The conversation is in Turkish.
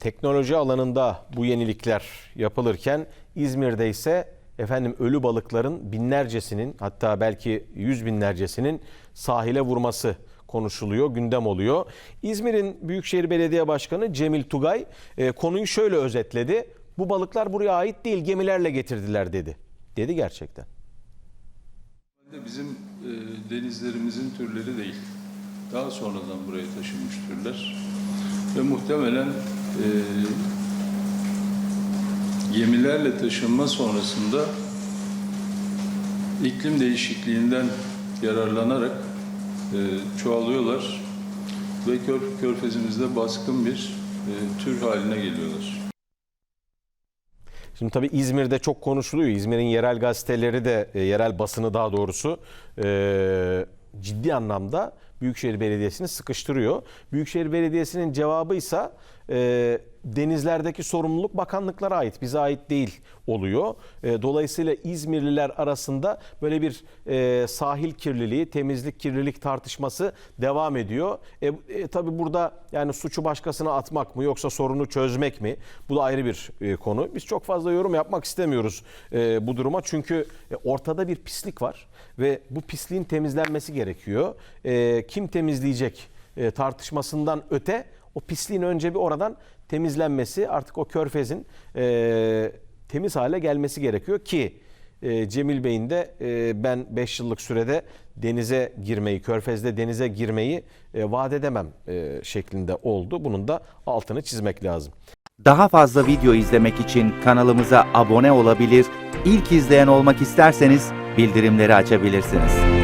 teknoloji alanında bu yenilikler yapılırken İzmir'de ise efendim ölü balıkların binlercesinin hatta belki yüz binlercesinin sahile vurması konuşuluyor, gündem oluyor. İzmir'in Büyükşehir Belediye Başkanı Cemil Tugay e, konuyu şöyle özetledi. Bu balıklar buraya ait değil, gemilerle getirdiler dedi. Dedi gerçekten. bizim e, denizlerimizin türleri değil. Daha sonradan buraya taşınmış türler. Ve muhtemelen gemilerle taşınma sonrasında iklim değişikliğinden yararlanarak e, çoğalıyorlar ve kör, körfezimizde baskın bir e, tür haline geliyorlar. Şimdi tabii İzmir'de çok konuşuluyor. İzmir'in yerel gazeteleri de, e, yerel basını daha doğrusu e, ciddi anlamda Büyükşehir Belediyesi'ni sıkıştırıyor. Büyükşehir Belediyesi'nin cevabı ise e, denizlerdeki sorumluluk bakanlıklara ait, bize ait değil oluyor. E, dolayısıyla İzmirliler arasında böyle bir e, sahil kirliliği, temizlik kirlilik tartışması devam ediyor. E, e, tabii burada yani suçu başkasına atmak mı yoksa sorunu çözmek mi? Bu da ayrı bir e, konu. Biz çok fazla yorum yapmak istemiyoruz e, bu duruma çünkü e, ortada bir pislik var ve bu pisliğin temizlenmesi gerekiyor. E, kim temizleyecek e, tartışmasından öte o pisliğin önce bir oradan temizlenmesi artık o körfezin e, temiz hale gelmesi gerekiyor ki e, Cemil Bey'in de e, ben 5 yıllık sürede denize girmeyi, körfezde denize girmeyi e, vaat edemem e, şeklinde oldu. Bunun da altını çizmek lazım. Daha fazla video izlemek için kanalımıza abone olabilir, ilk izleyen olmak isterseniz bildirimleri açabilirsiniz.